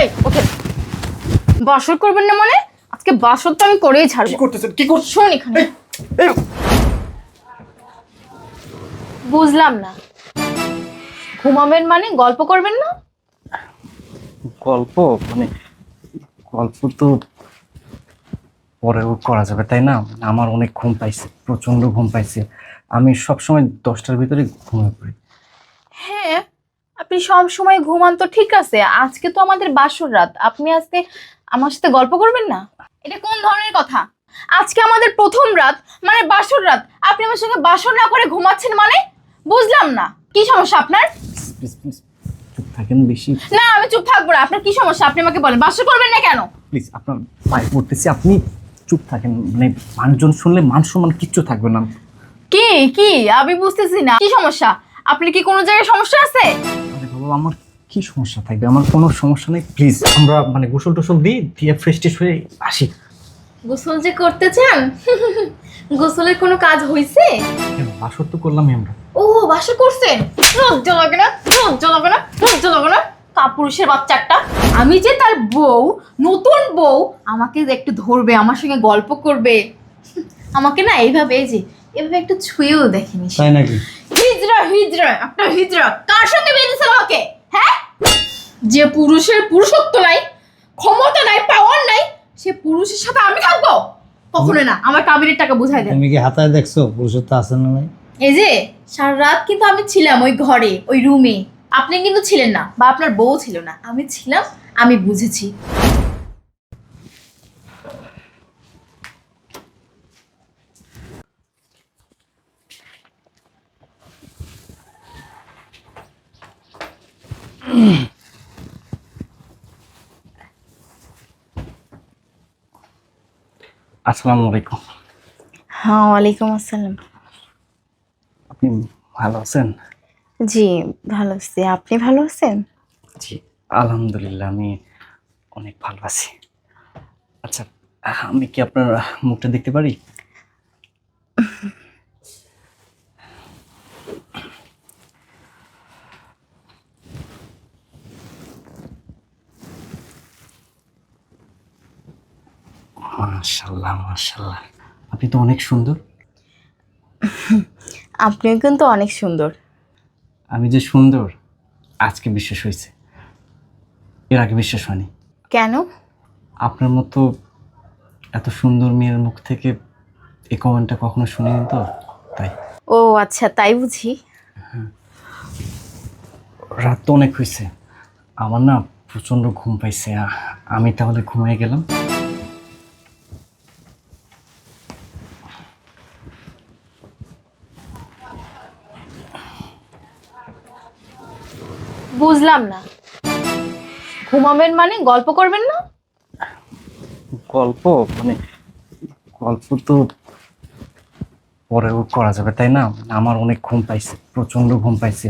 এই ওঠেন বাসর করবেন না মানে? আজকে বাসর তো আমি করেই কি ছাড়বো করতেছেন? কি করছেন এখানে। বুঝলাম না। ঘুমাবেন মানে? গল্প করবেন না? গল্প? মানে গল্প তো পরেও করা যাবে তাই না? আমার অনেক ঘুম পাইছে প্রচণ্ড ঘুম পাইছে। আমি সবসময় দশটার ভিতরে ঘুমিয়ে পড়ি। হ্যাঁ আপনি সব সময় ঘুমান তো ঠিক আছে আজকে তো আমাদের বাসর রাত। আপনি আজকে আমার সাথে গল্প করবেন না? এটা কোন ধরনের কথা? আজকে আমাদের প্রথম রাত মানে বাসর রাত। আপনি আমার সঙ্গে বাসর না করে ঘুমাচ্ছেন মানে? বুঝলাম না। কি সমস্যা আপনার? চুপ থাকেন বেশি। না আমি চুপ থাকব না। আপনার কি সমস্যা? আপনি আমাকে বলেন। বাসর করবেন না কেন? প্লিজ আপনার পায়ে পড়তেছি। আপনি চুপ থাকেন। মানে মানুষজন শুনলে মান সম্মান কিচ্ছু থাকবে না। কি কি? আমি বুঝতেছি না। কি সমস্যা? আপনি কি কোনো জায়গায় সমস্যা আছে? আরে আমার কি সমস্যা থাকবে? আমার কোনো সমস্যা নেই প্লিজ আমরা মানে গোসল টোসল দিই দিয়ে ফ্রেশ ট্রেশ হয়ে আসি। গোসল যে করতে চান? গোসলের কোনো কাজ হয়েছে বাসর তো করলামই আমরা। ও বাসা করছেন? লজ্জা লাগে না লজ্জা লাগে না লজ্জা লাগে না। কাপুরুষের বাচ্চাটা। আমি যে তার বউ নতুন বউ আমাকে যে একটু ধরবে আমার সঙ্গে গল্প করবে। আমাকে না এইভাবে এই যে এভাবে একটু ছুঁয়েও দেখেনি। তাই নাকি? হিজড়া হিজড়া একটা হিজড়া কার সঙ্গে বেঁধেছে আমাকে? হ্যাঁ? যে পুরুষের পুরুষত্ব নাই ক্ষমতা নাই পাওয়ার নাই সে পুরুষের সাথে আমি থাকব? কখনো না। আমার কাবিনের টাকা বুঝাই দেন। তুমি কি হাতায় দেখছ পুরুষত্ব আছে না নাই? এই যে সারা রাত কিন্তু আমি ছিলাম ওই ঘরে ওই রুমে আপনি কিন্তু ছিলেন না বা আপনার বউ ছিল না। আমি ছিলাম আমি বুঝেছি। আসসালামু আলাইকুম। হ্যাঁ ওয়ালাইকুম আসসালাম। আপনি ভালো আছেন? জি ভালো আছি। আপনি ভালো আছেন? জি আলহামদুলিল্লাহ আমি অনেক ভালো আছি। আচ্ছা আমি কি আপনার মুখটা দেখতে পারি? মাশাল্লাহ মাশাল্লাহ। আপনি তো অনেক সুন্দর। আপনিও কিন্তু অনেক সুন্দর। আমি যে সুন্দর আজকে বিশ্বাস হয়েছে। এর আগে বিশ্বাস হয়নি। কেন? আপনার মতো এত সুন্দর মেয়ের মুখ থেকে এই কমেন্টটা কখনো শুনিনি তো? তাই। ও আচ্ছা তাই বুঝি। রাত তো অনেক হয়েছে। আমার না প্রচণ্ড ঘুম পাইছে। আমি তাহলে ঘুমিয়ে গেলাম। বুঝলাম না। ঘুমাবেন মানে গল্প করবেন না? গল্প? মানে গল্প তো পরেও করা যাবে তাই না? আমার অনেক ঘুম পাইছে প্রচণ্ড ঘুম পাইছে।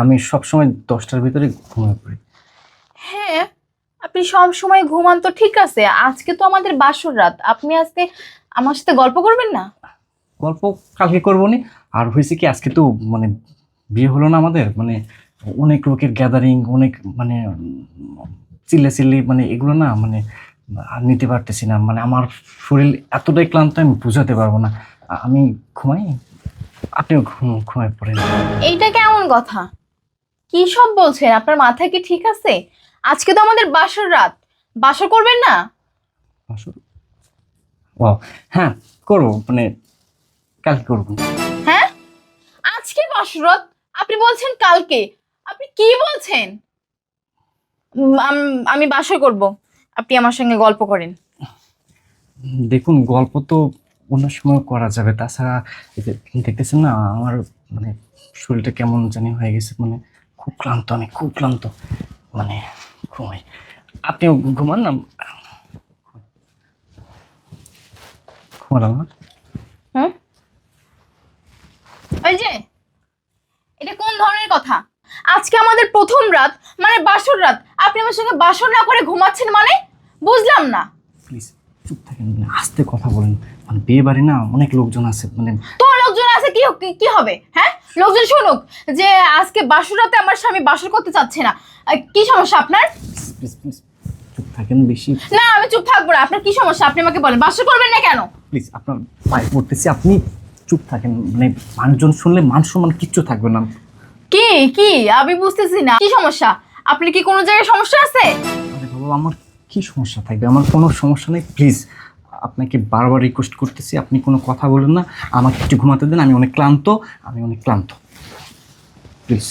আমি সবসময় দশটার ভিতরে ঘুমিয়ে পড়ি। হ্যাঁ আপনি সব সময় ঘুমান তো ঠিক আছে। আজকে তো আমাদের বাসর রাত। আপনি আজকে আমার সাথে গল্প করবেন না? গল্প কালকে করব নি। আর হয়েছে কি আজকে তো মানে বিয়ে হলো না আমাদের। মানে অনেক লোকের গ্যাদারিং অনেক মানে চিল্লে চিল্লি মানে এগুলো না মানে আর নিতে পারতেছি না। মানে আমার শরীর এতটাই ক্লান্ত আমি বুঝাতে পারব না। আমি ঘুমাই? আপনিও ঘুম ঘুমাই পড়েন। এইটা কেমন কথা? কি সব বলছেন? আপনার মাথায় কি ঠিক আছে? আজকে তো আমাদের বাসর রাত। বাসর করবেন না? ও হ্যাঁ করব। মানে কালকে করব। হ্যাঁ? আজকে বাসর রাত? আপনি বলছেন কালকে। কি বলছেন? আম- আমি বাসর করব। আপনি আমার সঙ্গে গল্প করেন। দেখুন গল্প তো অন্য সময় করা যাবে। তাছাড়া এই যে দেখতেছেন না আমার মানে শরীরটা কেমন জানি হয়ে গেছে মানে খুব ক্লান্ত আমি খুব ক্লান্ত মানে ঘুমাই। আপনিও ঘুমান না? ঘুমালাম না? হুম? ওই যে এটা কোন ধরনের কথা? আজকে আমাদের প্রথম রাত মানে বাসর রাত। আপনি আমার সঙ্গে বাসর না করে ঘুমাচ্ছেন মানে? বুঝলাম না। প্লিজ চুপ থাকেন মানে আস্তে কথা বলেন। মানে বিয়ে বাড়ি না অনেক লোকজন আছে মানে তো লোকজন আছে কি কি- কি হবে হ্যাঁ? লোকজন শুনুক যে আজকে বাসর রাতে আমার স্বামী বাসর করতে চাচ্ছে না। কি সমস্যা আপনার? প্লিজ প্লিজ চুপ থাকেন বেশি। না আমি চুপ থাকব না। আপনার কি সমস্যা? আপনি আমাকে বলেন বাসর করবেন না কেন? প্লিজ আপনার পায়ে পড়তেছি আপনি চুপ থাকেন। মানে মানুষজন শুনলে মান সম্মান কিচ্ছু থাকবে না। কি? কি? আমি বুঝতেছি না। কি সমস্যা? আপনি কি কোনো জায়গায় সমস্যা আছে? আরে বাবা আমার কি সমস্যা থাকবে? আমার কোনো সমস্যা নেই প্লিজ আপনাকে বারবার রিকোয়েস্ট করতেছি আপনি কোনো কথা বলেন না। আমাকে একটু ঘুমাতে দেন আমি অনেক ক্লান্ত আমি অনেক ক্লান্ত। প্লিজ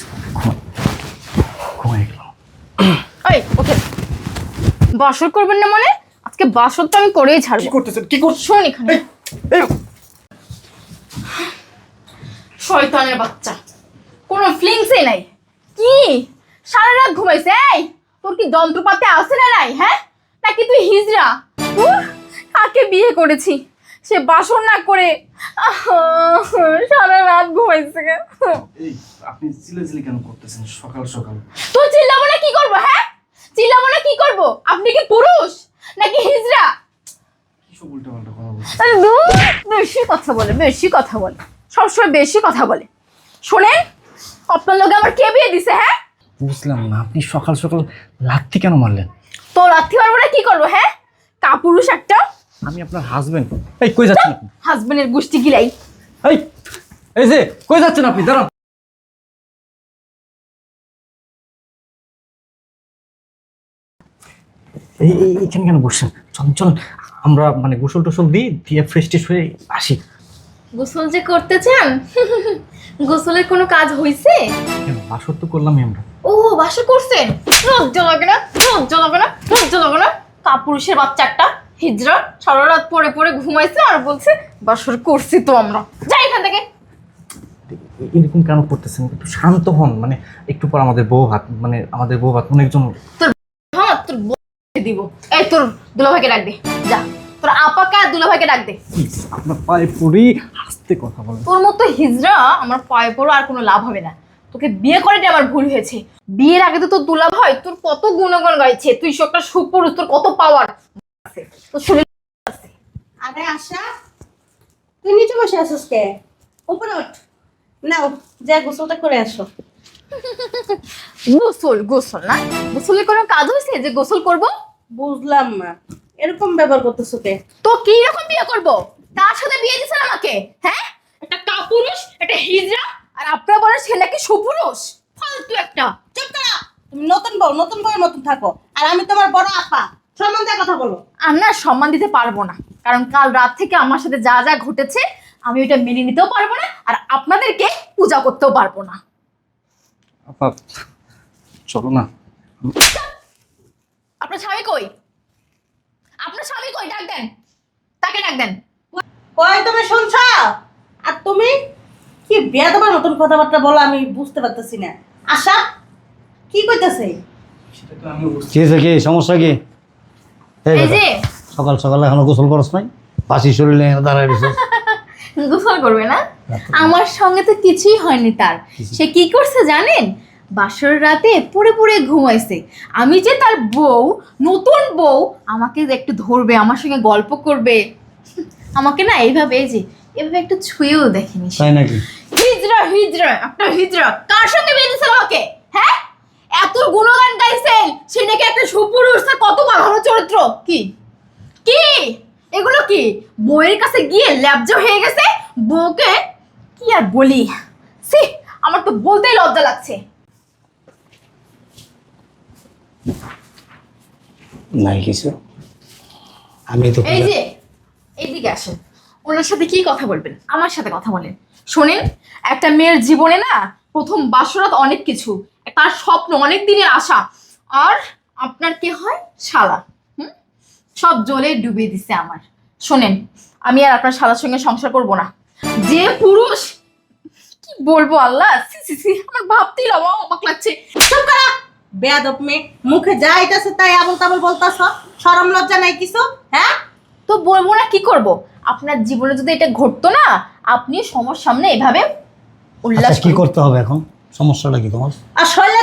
ঘুমাই গেলাম ওই ওকে বাসর করবেন না মানে? আজকে বাসর তো আমি করেই ছাড়বো। করতেছেন? কি করছেন শোন এখানে। শয়তানের বাচ্চা। কোনো ফিলিংসই নাই। কি? সারা রাত ঘুমাইছে? এই তোর কি যন্ত্রপাতি আছে না নাই হ্যাঁ? নাকি তুই হিজড়া? উহ, কাকে বিয়ে করেছি? সে বাসন না করে আহ, সারা রাত ঘুমাইছে এই আপনি চিল্লাচিল্লি কেন করতেছেন? সকাল সকাল। তুই চিল্লাবো না কি করব হ্যাঁ? চিল্লাবো না কি করব? আপনি কি পুরুষ? নাকি হিজড়া? কিসব উল্টা পাল্টা কথা বলছেন আরে ধুর, বেশি কথা বলে বেশি কথা বলে। সবসময় বেশি কথা বলে। শোনেন আপনার লোকে আমার কে বিয়ে দিছে হ্যাঁ? বুঝলাম না আপনি সকাল সকাল লাথি কেন মারলেন? তো রাত্রি পারব না কি করব হ্যাঁ? কাপুরুষ একটা। আমি আপনার হাজবেন্ড এই কই যাচ্ছেন আপনি? হাজবেন্ডের গোষ্ঠী গিলাই। এই এই যে কই যাচ্ছেন আপনি? দাঁড়ান। এই এই এখানে কেন বসছেন? চলুন চলুন আমরা মানে গোসল টোসল দিই দিয়ে ফ্রেশ ট্রেশ হয়ে আসি। গোসল যে করতে চান? গোসলের কোনো কাজ হইছে? কেন বাসর তো করলামই আমরা। ও বাসা করছেন? লজ্জা লাগে না লজ্জা লাগে না লজ্জা লাগে না। কাপুরুষের বাচ্চা একটা হিজড়া সারা রাত পরে পরে ঘুমাইছে আর বলছে বাসর করছি তো আমরা। যাই এখান থেকে। এরকম কেন করতেছেন? একটু শান্ত হন মানে একটু পর আমাদের বউ ভাত মানে আমাদের বউ ভাত অনেকজন হ্যাঁ তোর দিব। এই তোর দুলাভাইকে দে। যা। তোর আপাকে আর দুলাভাইকে ডাক দে। আপনার পায়ে পড়ি আস্তে কথা বলেন। তোর মতো হিজড়া আমার পায়ে পড়ো আর কোনো লাভ হবে না। তোকে বিয়ে করাটা আমার ভুল হয়েছে। বিয়ের আগে তো তোর দুলাভ হয় তোর কত গুণগান গাইছে তুই সব একটা সুপুরুষ তোর কত পাওয়ার আছে তোর শরীর আছে। আরে আশা তুই নিচে বসে আছিস কে? উপরে ওঠ। নাও যা গোসলটা করে আসো। গোসল গোসল না? গোসলের কোনো কাজ হয়েছে যে গোসল করব? বুঝলাম না। এরকম ব্যবহার করতেছো কে? তো কি রকম বিয়ে করব? তার সাথে বিয়ে দিছেন আমাকে হ্যাঁ? একটা কাপুরুষ একটা হিজড়া আর আপনারা বলেন সে নাকি সুপুরুষ? ফালতু একটা। চুপ করা। তুমি নতুন বউ নতুন বউয়ের মতন থাকো। আর আমি তোমার বড় আপা। সম্মান দিয়ে কথা বলো। আমি না সম্মান দিতে পারব না। কারণ কাল রাত থেকে আমার সাথে যা যা ঘটেছে আমি ওটা মেনে নিতেও পারব না আর আপনাদেরকে পূজা করতেও পারব না। আপা চলো না। আপনার স্বামী কই? আপনার স্বামী কই? ডাক দেন। তাকে ডাক দেন। কই তুমি শুনছ? আর তুমি? কি বিয়া তোমার নতুন কথাবার্তা বলো আমি বুঝতে পারতেছি না। আশা কি কইতেছে? সেটা তো আমি কি হয়েছে কি? সমস্যা কি? এই যে। সকাল সকাল এখনও গোসল করস নাই? বাসি শরীরে দাঁড়ায় রয়েছে গোসল করবে না? আমার সঙ্গে তো কিছুই হয়নি তার। সে কি করছে জানেন? বাসর রাতে পড়ে পড়ে ঘুমাইছে। আমি যে তার বউ নতুন বউ আমাকে যে একটু ধরবে আমার সঙ্গে গল্প করবে। আমাকে না এইভাবে যে এভাবে একটু ছুঁয়েও দেখেনি। তাই নাকি? হিজরা হিজরা একটা হিজরা কার সঙ্গে বেঁধেছেন আমাকে? হ্যাঁ? এত গুণগান গাইছেন সে নাকি একটা সুপুরুষ তার কত ভালো চরিত্র। কি? কি? এগুলো কি? বউয়ের কাছে গিয়ে ল্যাবজা হয়ে গেছে? বউকে কি আর বলি? সি আমার তো বলতেই লজ্জা লাগছে। নাই কিছু। আমি তো এই যে এইদিকে আসেন। ওনার সাথে কি কথা বলবেন? আমার সাথে কথা বলেন। শোনেন একটা মেয়ের জীবনে না প্রথম বাসরাত অনেক কিছু। তার স্বপ্ন অনেক দিনের আশা। আর আপনার কি হয়? শালা। হুম? সব জলে ডুবিয়ে দিছে আমার। শোনেন আমি আর আপনার শালার সঙ্গে সংসার করব না। যে পুরুষ কি বলব আল্লাহ? সি সি সি আমার ভাবতেই অবাক লাগছে। চুপ করা! বেয়াদব মেয়ে। মুখে যা আইতাছে তাই আবল তাবল বলতাছ। শরম লজ্জা নাই কিছু? হ্যাঁ? তো বলব না কি করব? আপনার জীবনে যদি এটা ঘটতো না আপনি সমর সামনে এভাবে উল্লাস আচ্ছা কি করতে হবে এখন? সমস্যাটা কি তোমার? আর শৈলে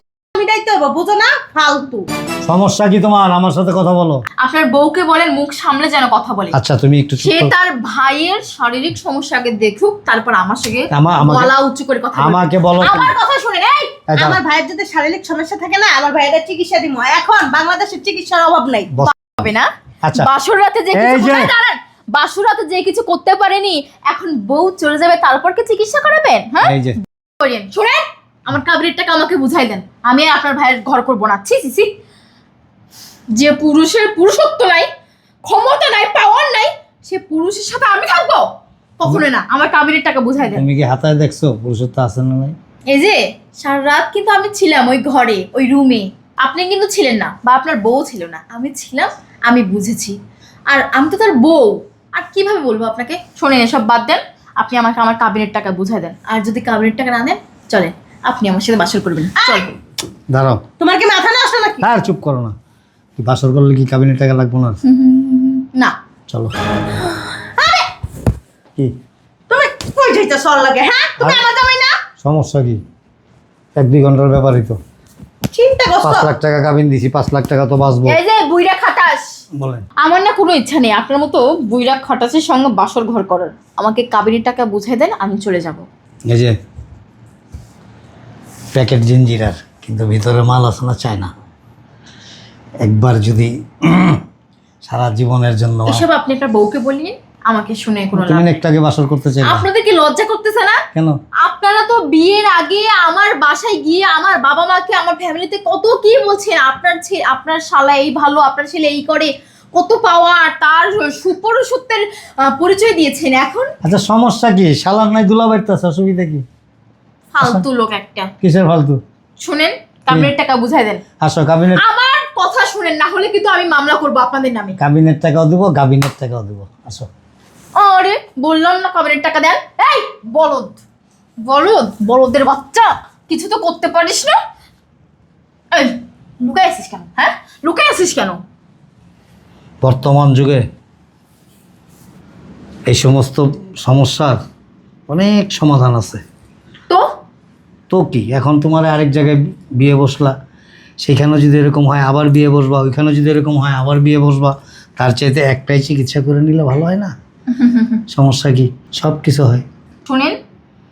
মিলাইতে হবে বুঝো না? ফালতু। সমস্যা কি তোমার? আমার সাথে কথা বলো। আপনার বউকে বলেন মুখ সামলে যেন কথা বলে। আচ্ছা তুমি একটু চুপ সে করো। তার ভাইয়ের শারীরিক সমস্যাকে দেখুক তারপর আমার সঙ্গে আমা- আমাকে- গলা উঁচু করে কথা বলবে। আমাকে বলো তুমি। আমার কথা শুনেন এই! এই দাঁড়াও। আমার ভাইয়ের যদি শারীরিক সমস্যা থাকে না আমার ভাইয়ের চিকিৎসা দিব। এখন বাংলাদেশের চিকিৎসার অভাব নাই। হবে না? আচ্ছা। বাসর রাতে যে কিছু যে- কোথায় দাঁড়ান। বাসর রাতে যে কিছু করতে পারেনি এখন বউ চলে যাবে তারপর কি চিকিৎসা করাবেন? হ্যাঁ? এই যে। করেন শুনেন! আমার কাবরের টাকা আমাকে বুঝাই দেন। আমি আর আপনার ভাইয়ের ঘর করব না। ছি ছি, ছি। যে পুরুষের পুরুষত্ব নাই ক্ষমতা নাই পাওয়ার নাই সে পুরুষের সাথে আমি থাকব? কখনো না। আমার কাবিরের টাকা বুঝাই দেন। তুমি কি হাতায় দেখছ পুরুষত্ব আছে না নাই? এই যে সারা রাত কিন্তু আমি ছিলাম ওই ঘরে ওই রুমে। আপনি কিন্তু ছিলেন না বা আপনার বউ ছিল না। আমি ছিলাম আমি বুঝেছি। আর আমি তো তার বউ। আর কীভাবে বলব আপনাকে? শোনেন এসব বাদ দেন। আপনি আমাকে আমার কাবিনের টাকা বুঝাই দেন। আর যদি কাবিনের টাকা না দেন চলেন। আপনি আমার সাথে বাসর করবেন। চল। দাঁড়াও। তোমার কি মাথা নষ্ট নাকি? আর চুপ করো না। কি বাসর করলে কি কাবিনের টাকা লাগবো না না। চলো। কি? তুমি কই যাইতে সর লাগে হ্যাঁ? তুমি আমার জামাই না? সমস্যা কি? এক দুই ঘণ্টার ব্যাপারই তো। চিন্তা পাঁচ করছ লাখ টাকা কাবিন দিছি পাঁচ লাখ টাকা তো বাঁচবো। এই যে বুইরা খাটাস। বলেন। আমার না কোনো ইচ্ছা নেই আপনার মতো বুইরা খাটাসের সঙ্গে বাসর ঘর করার। আমাকে কাবিনের টাকা বুঝাই দেন আমি চলে যাব। এই যে প্যাকেট জিঞ্জিরার কিন্তু ভিতরে মাল আছে না চায় না। একবার যদি সারা জীবনের জন্য এসব আপনি একটা বউকে বলিয়ে আমাকে শুনে কোনো তুমি লাভ নেই। একটাকে বাসর করতে চাই আপনাদের কি লজ্জা করতেছে না? কেন? আপনারা তো বিয়ের আগে আমার বাসায় গিয়ে আমার বাবা মাকে আমার ফ্যামিলিতে কত কি বলছেন? আপনার ছেলে আপনার শালা এই ভালো আপনার ছেলে এই করে কত পাওয়ার তার সুপরসূত্রের পরিচয় দিয়েছেন এখন? আচ্ছা সমস্যা কি? শালার নাই দুলা বাড়তেছে অসুবিধা কি? ফালতু লোক একটা। কিসের ফালতু? শুনেন কাবিনের টাকা বুঝাই দেন। আসো কাবিনের আমার কথা শুনেন না হলে কিন্তু আমি মামলা করব আপনাদের নামে। কাবিনের টাকাও দিব গাবিনের টাকাও দিব। আসো। আরে বললাম না কাবিনের টাকা দেন। এই বলদ। বলদ বলদের বাচ্চা। কিছু তো করতে পারিস না। এই লুকাই আসিস কেন? হ্যাঁ? লুকাই আসিস কেন? বর্তমান যুগে এই সমস্ত সমস্যার অনেক সমাধান আছে। তো কি? এখন তোমার আরেক জায়গায় বিয়ে বসলা। সেখানেও যদি এরকম হয় আবার বিয়ে বসবা। ওইখানেও যদি এরকম হয় আবার বিয়ে বসবা। তার চাইতে একটাই চিকিৎসা করে নিলে ভালো হয় না? সমস্যা কি? সব কিছু হয়। শুনেন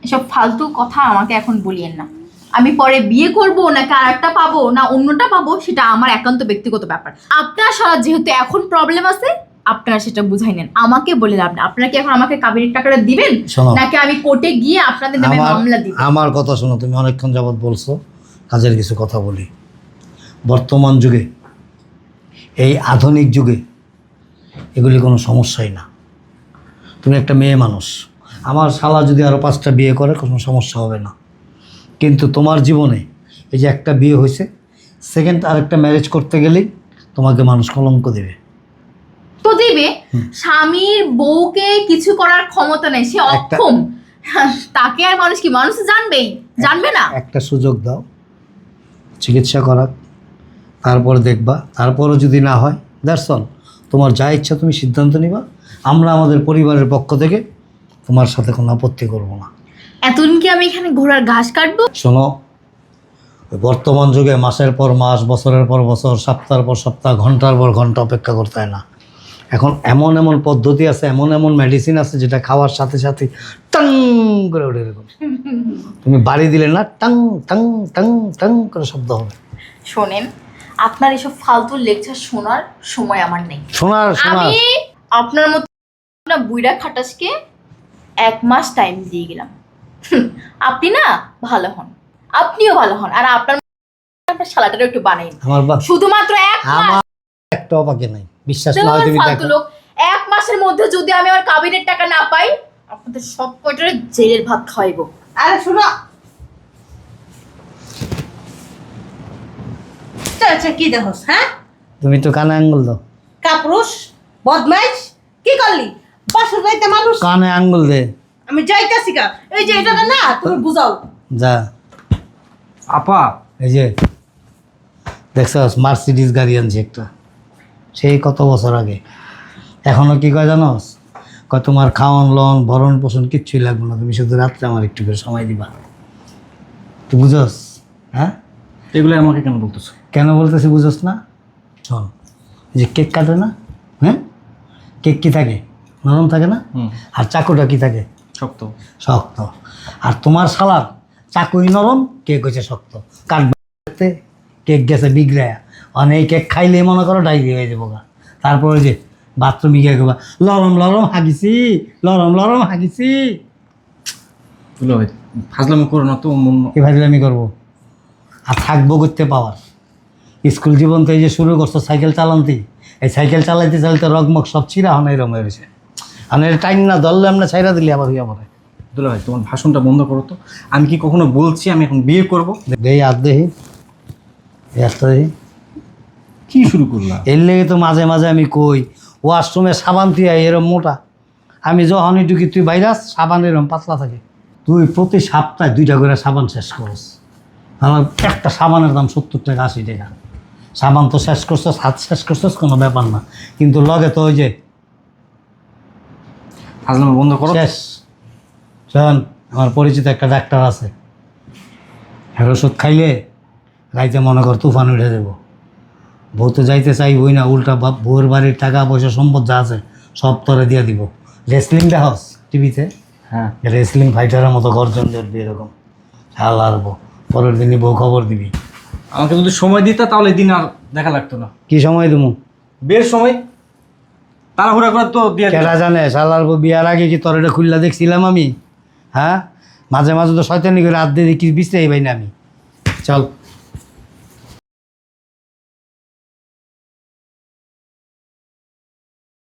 এসব ফালতু কথা আমাকে এখন বলিয়েন না। আমি পরে বিয়ে করব না কারারটা পাবো না অন্যটা পাবো সেটা আমার একান্ত ব্যক্তিগত ব্যাপার। আপনার সারা যেহেতু এখন প্রবলেম আছে আপনারা সেটা বুঝাই নেন। আমাকে বলে লাভ না আপনারা কি এখন আমাকে কাবিনের টাকাটা দিবেন? নাকি আমি কোর্টে গিয়ে আপনাদের নামে আমার মামলা দিব? আমার কথা শোনো তুমি অনেকক্ষণ যাবৎ বলছো কাজের কিছু কথা বলি। বর্তমান যুগে এই আধুনিক যুগে এগুলি কোনো সমস্যাই না। তুমি একটা মেয়ে মানুষ। আমার শালা যদি আরও পাঁচটা বিয়ে করে কোনো সমস্যা হবে না। কিন্তু তোমার জীবনে এই যে একটা বিয়ে হয়েছে সেকেন্ড আরেকটা ম্যারেজ করতে গেলেই তোমাকে মানুষ কলঙ্ক দেবে। তো দিবে স্বামীর বউকে কিছু করার ক্ষমতা নেই সে অক্ষম। তাকে আর মানুষ কি মানুষ জানবেই জানবে না? একটা সুযোগ দাও চিকিৎসা করাক তারপর দেখবা তারপরও যদি না হয় দ্যাটস অল তোমার যা ইচ্ছা তুমি সিদ্ধান্ত নিবা আমরা আমাদের পরিবারের পক্ষ থেকে তোমার সাথে কোনো আপত্তি করব না। এতদিন কি আমি এখানে ঘোড়ার ঘাস কাটবো? শোনো বর্তমান যুগে মাসের পর মাস বছরের পর বছর সপ্তাহের পর সপ্তাহ ঘণ্টার পর ঘণ্টা অপেক্ষা করতে হয় না। এখন এমন এমন পদ্ধতি আছে এমন এমন মেডিসিন আছে যেটা খাওয়ার সাথে সাথে টাং করে ওঠে এরকম। তুমি বাড়ি দিলে না টাং টাং টাং টাং করে শব্দ হবে। শোনেন আপনার এসব ফালতু লেকচার শোনার সময় আমার নেই। শোনার শোনার। আমি আপনার মতো না বুইরা খাটাসকে এক মাস টাইম দিয়ে গেলাম। আপনি না ভালো হন। আপনিও ভালো হন। আর আপনার আপনার শালাটারও একটু বানাই। আমার শুধুমাত্র এক মাস। আমার একটাও বাকি নাই। বিশ্বাস না হয় তুমি দেখো। এক মাসের মধ্যে যদি আমি আমার কাবিনের টাকা না পাই আপনাদের সব কয়টারে জেলের ভাত খাওয়াইবো। আরে শুনো। চল কি দেখোস হ্যাঁ? তুমি তো কানে আঙ্গুল দাও। কাপুরুষ বদমাইশ কি করলি? বাসুর বাড়িতে মানুষ। কানে আঙ্গুল দে। আমি যাইতাছি কা এই যে এটা না তুমি বুঝাও। যা। আপা। এই যে দেখছস মার্সিডিস গাড়ি আনছি একটা। সেই কত বছর আগে। এখনও কি কয় জানোস কয় তোমার খাওয়ান লন ভরণ পোষণ কিচ্ছুই লাগবে না। তুমি শুধু রাত্রে আমার একটু করে সময় দিবা। তুই বুঝস? হ্যাঁ? এগুলো আমাকে কেন বলতেছো? কেন বলতেছি বুঝোস না? শোন যে কেক কাটে না হ্যাঁ? কেক কি থাকে? নরম থাকে না? আর চাকুটা কি থাকে? শক্ত। শক্ত। আর তোমার সালাদ চাকুই নরম কেক হয়েছে শক্ত। কাটতে কেক গেছে বিগড়ায়া। অনেক কেক খাইলে মনে করো ডাইরি হয়ে যাব গা। তারপরে যে বাথরুমে গিয়ে গেবা লরম লরম হাগিছি লরম লরম হাগিছি। দুলা ভাই ফাজলামি করো না তো কি আমি করব। আর থাকব করতে পাওয়ার। স্কুল জীবন তো এই যে শুরু করছ সাইকেল চালান্তি এই সাইকেল চালাইতে চালাইতে রগমগ সব চিরা হন এরম হয়ে গেছে আর টাইম না ধরলে আমরা ছাইরা দিলি আবার হইয়া পড়ে। দুলা ভাই তোমার ভাষণটা বন্ধ করো তো। আমি কি কখনো বলছি আমি এখন বিয়ে করব? দেই আর দেহি। দেহি। কি শুরু করলাম এর লেগে তো মাঝে মাঝে আমি কই ওয়াশরুমে সাবান তুই এরম মোটা। আমি যখনই ঢুকি তুই বাইরাস সাবান এরম পাতলা থাকে। তুই প্রতি সপ্তাহে দুইটা করে সাবান শেষ করস। আমার একটা সাবানের দাম সত্তর টাকা আশি টাকা। সাবান তো শেষ করছস হাত শেষ করছস কোনো ব্যাপার না। কিন্তু লগে তো ওই যে ফাজলামি বন্ধ করো। শেষ। শোন আমার পরিচিত একটা ডাক্তার আছে। এর ওষুধ খাইলে রাইতে মনে কর তুফান উঠে দেব বউ তো যাইতে চাইবই না উল্টা বাপ বউয়ের বাড়ির টাকা পয়সা সম্পদ যা আছে সব তরে দিয়ে দিব। রেসলিং দেখাস টিভিতে? হ্যাঁ। রেসলিং ফাইটারের মতো গর্জন ধরবি এরকম। হাল হারবো পরের দিনই বউ খবর দিবি। আমাকে যদি সময় দিতে তাহলে দিন আর দেখা লাগতো না। কি সময় দেবো বের সময়? তাড়াহুড়া করে তো দিয়ে। কেরা জানে শালার বউ বিয়ার আগে কি তোর এটা খুললা দেখছিলাম আমি? হ্যাঁ? মাঝে মাঝে তো শয়তানি করে হাত দিয়ে কি বিছড়াই পাই না আমি। চল।